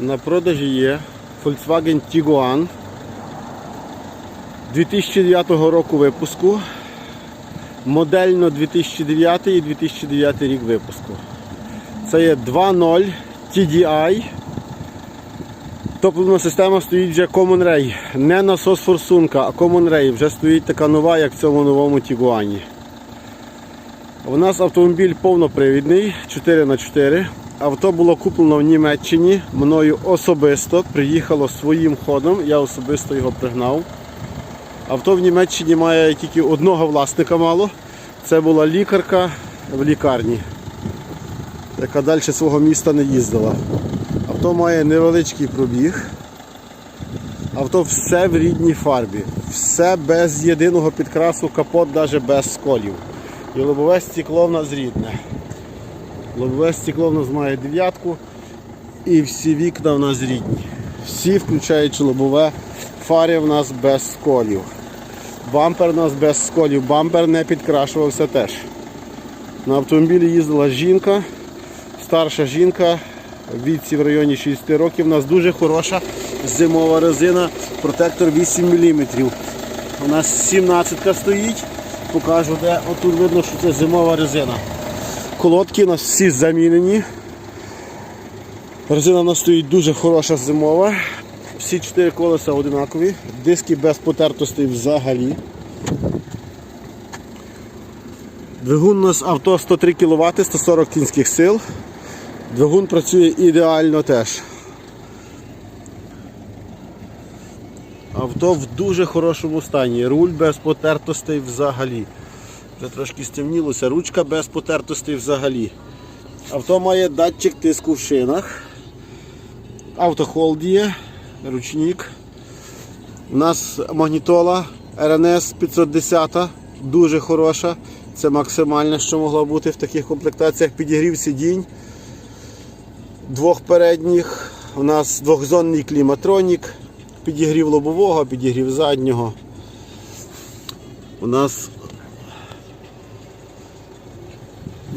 На продажі є Volkswagen Tiguan 2009 року випуску. Модельно 2009 і 2009 рік випуску. Це є 2.0 TDI. Топливна система стоїть вже Common Ray. Не насос форсунка, а Common Ray. Вже стоїть така нова, як в цьому новому Тігуані. У нас автомобіль повнопривідний 4х4. Авто було куплено в Німеччині мною особисто. Приїхало своїм ходом, я особисто його пригнав. Авто в Німеччині має тільки одного власника мало. Це була лікарка в лікарні, яка далі свого міста не їздила. Авто має невеличкий пробіг. Авто все в рідній фарбі. Все без єдиного підкрасу, капот навіть без сколів. І лобове стекло в нас рідне. Лобове стекло в нас має дев'ятку і всі вікна в нас рідні. Всі, включаючи лобове, фари в нас без сколів. Бампер у нас без сколів, бампер не підкрашувався теж. На автомобілі їздила жінка, старша жінка, в віці в районі 60 років. У нас дуже хороша зимова резина, протектор 8 мм. У нас 17 стоїть, покажу, де отут видно, що це зимова резина. Колодки у нас всі замінені. Резина у нас стоїть дуже хороша зимова. Всі чотири колеса одинакові, диски без потертостей взагалі. Двигун у нас авто 103 кВт, 140 кінських сил. Двигун працює ідеально теж. Авто в дуже хорошому стані. Руль без потертостей взагалі. Вже трошки стемнілося, ручка без потертостей взагалі. Авто має датчик тиску в шинах. Автохолд є, ручник. У нас магнітола RNS 510, дуже хороша. Це максимальне, що могло бути в таких комплектаціях. Підігрів сидінь двох передніх. У нас двохзонний кліматронік, підігрів лобового, підігрів заднього. У нас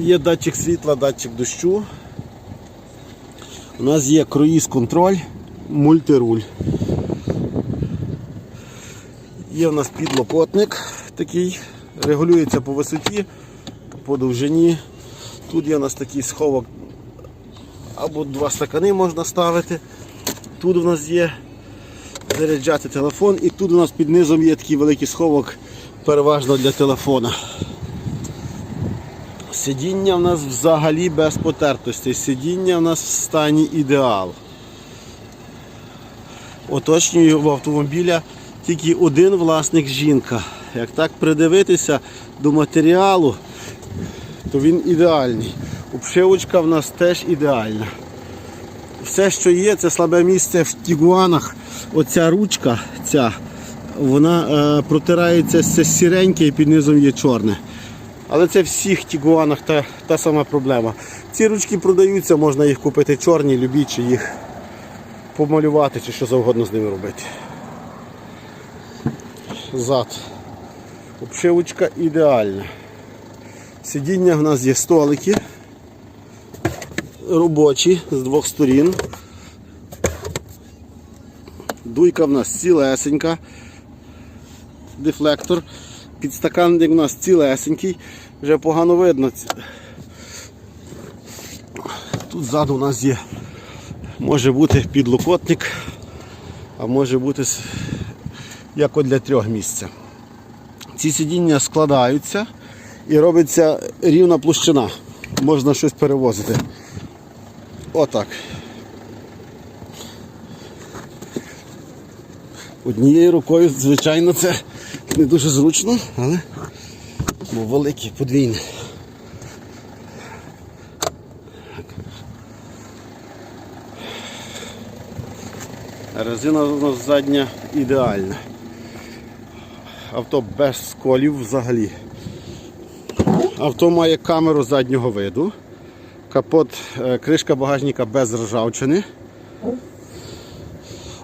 є датчик світла, датчик дощу. У нас є круїз контроль, мультируль. Є в нас підлокотник такий, регулюється по висоті, по довжині. Тут є у нас такий сховок, або два стакани можна ставити. Тут у нас є заряджати телефон і тут у нас під низом є такий великий сховок, переважно для телефона. Сидіння в нас взагалі без потертості. Сидіння в нас в стані ідеал. Оточнюю в автомобіля тільки один власник жінка. Як так придивитися до матеріалу, то він ідеальний. Обшивочка в нас теж ідеальна. Все, що є, це слабе місце в тігуанах. Оця ручка, ця, вона е, протирається сіреньке і під низом є чорне. Але це в всіх тігуанах та, та сама проблема. Ці ручки продаються, можна їх купити чорні, любі, чи їх помалювати, чи що завгодно з ними робити. Зад. Обшивочка ідеальна. Сидіння в нас є столики робочі з двох сторін. Дуйка в нас цілесенька. Дефлектор. Підстаканник у нас цілесенький, вже погано видно. Тут ззаду у нас є, може бути підлокотник, а може бути як для трьох місця. Ці сидіння складаються і робиться рівна площина. Можна щось перевозити. Отак. Однією рукою, звичайно, це не дуже зручно, але бо велике, подвійне. Резина у нас задня ідеальна. Авто без сколів взагалі. Авто має камеру заднього виду. Капот, е, кришка багажника без ржавчини.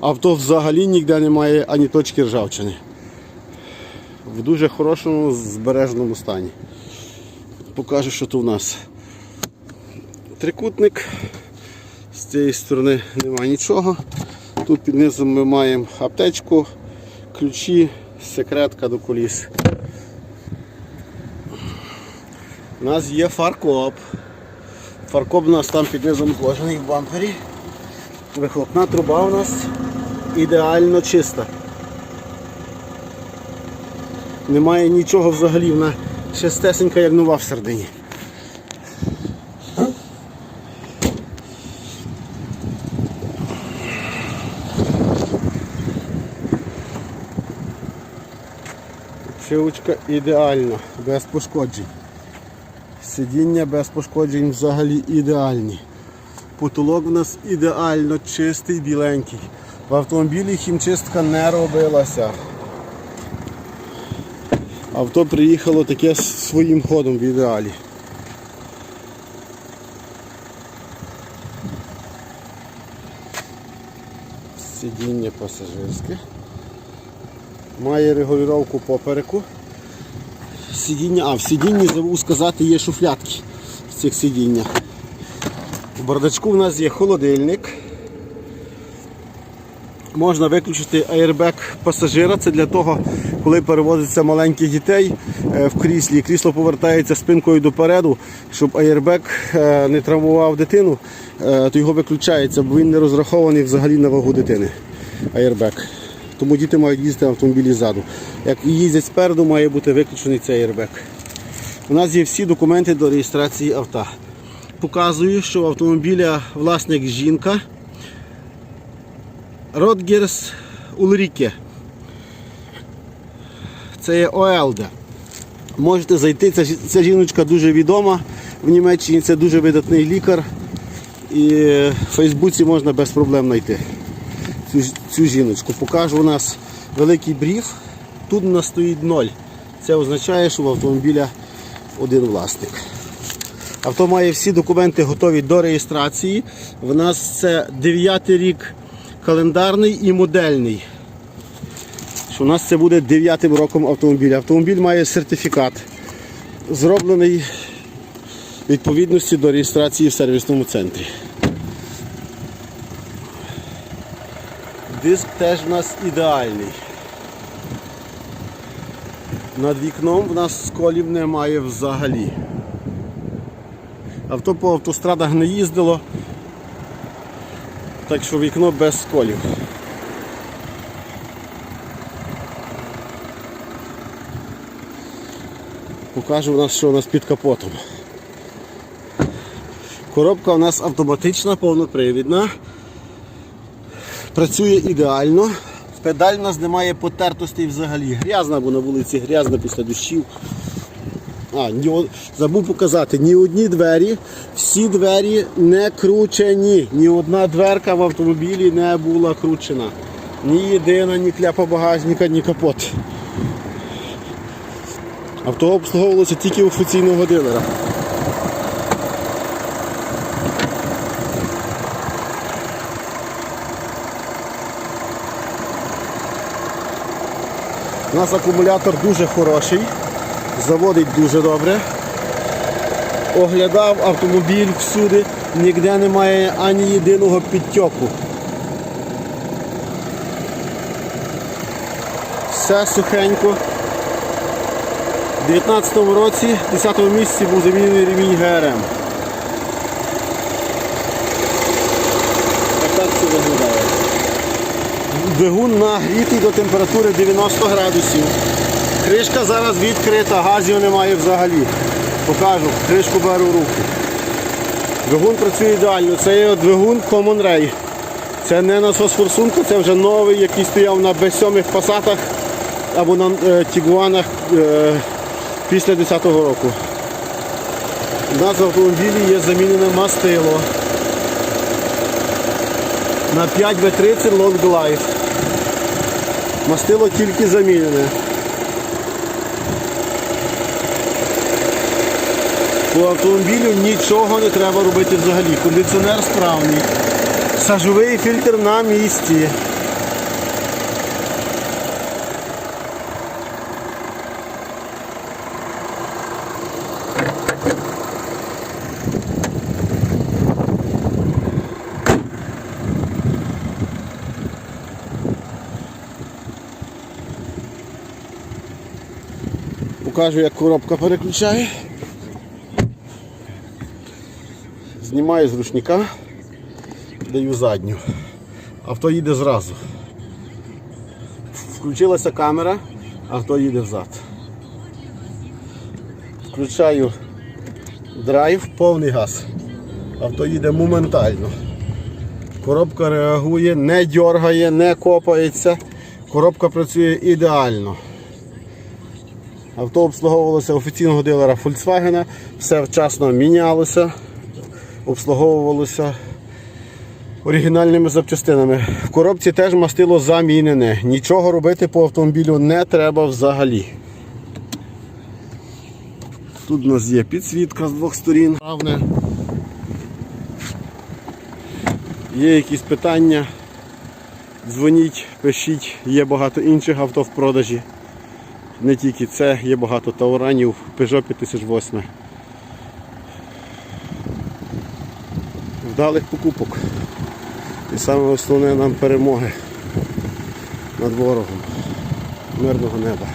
Авто взагалі ніде немає ані точки ржавчини. В дуже хорошому збереженому стані. Покажу, що тут у нас. Трикутник, З цієї сторони немає нічого. Тут під низом ми маємо аптечку, ключі, секретка до коліс. У нас є фаркоп. Фаркоп у нас там під низом зложений в бампері. Вихлопна труба у нас ідеально чиста. Немає нічого взагалі, вона чистесенька, як нова всередині. Шивочка ідеальна, без пошкоджень. Сидіння без пошкоджень взагалі ідеальні. Потолок у нас ідеально чистий, біленький. В автомобілі хімчистка не робилася. Авто приїхало таке своїм ходом в ідеалі. Сидіння пасажирське. Має регулювання попереку. Сидіння, а в сидінні забув сказати, є шуфлятки в цих сидіннях. У бардачку в нас є холодильник. Можна виключити аербек пасажира. Це для того, коли перевозиться маленьких дітей е, в кріслі, крісло повертається спинкою допереду, щоб аербек е, не травмував дитину, е, то його виключається, бо він не розрахований взагалі на вагу дитини. Аербек. Тому діти мають їздити в автомобілі ззаду. Як їздять спереду, має бути виключений цей аербек. У нас є всі документи до реєстрації авто. Показую, що в автомобіля власник жінка. Ротгерс Улріке. Це є ОЛД. Можете зайти, ця, ця жіночка дуже відома в Німеччині, це дуже видатний лікар. І в Фейсбуці можна без проблем знайти цю, цю жіночку. Покажу у нас великий бриф. Тут у нас стоїть 0. Це означає, що в автомобіля один власник. Авто має всі документи готові до реєстрації. В нас це 9 рік календарний і модельний. Що у нас це буде 9 роком автомобіля. Автомобіль має сертифікат, зроблений відповідності до реєстрації в сервісному центрі. Диск теж в нас ідеальний. Над вікном в нас сколів немає взагалі. Авто по автострадах не їздило, так що вікно без сколів. Покажу у нас, що у нас під капотом. Коробка у нас автоматична, повнопривідна. Працює ідеально. Педаль у нас немає потертостей взагалі. Грязна, бо на вулиці грязна після дощів. А, ні, забув показати, ні одні двері, всі двері не кручені. Ні одна дверка в автомобілі не була кручена. Ні єдина, ні кляпа багажника, ні капот. Авто обслуговувалося тільки офіційного дилера. У нас акумулятор дуже хороший, заводить дуже добре. Оглядав автомобіль всюди, ніде немає ані єдиного підтьоку. Все сухенько. У 2019 році, в 10 місяці був замінений ремінь ГРМ. Ось так це виглядає. Двигун нагрітий до температури 90 градусів. Кришка зараз відкрита, газів немає взагалі. Покажу, кришку беру в руки. Двигун працює ідеально. Це є двигун Common Ray. Це не насос форсунка, це вже новий, який стояв на B7 пасатах або на е, Тігуанах е, після 10-го року. У нас в автомобілі є замінене мастило на 5W30 Long Life. Мастило тільки замінене. По автомобілю нічого не треба робити взагалі. Кондиціонер справний. Сажовий фільтр на місці. Покажу, як коробка переключає. Знімаю з ручника, даю задню. Авто їде зразу. Включилася камера, авто їде взад. Включаю драйв, повний газ. Авто їде моментально. Коробка реагує, не дергає, не копається. Коробка працює ідеально. Авто обслуговувалося офіційного дилера Volkswagen, все вчасно мінялося, обслуговувалося оригінальними запчастинами. В коробці теж мастило замінене. Нічого робити по автомобілю не треба взагалі. Тут у нас є підсвітка з двох сторін. Є якісь питання, дзвоніть, пишіть, є багато інших авто в продажі. Не тільки це, є багато тауранів, Peugeot 5008. Вдалих покупок. І саме основне нам перемоги над ворогом. Мирного неба.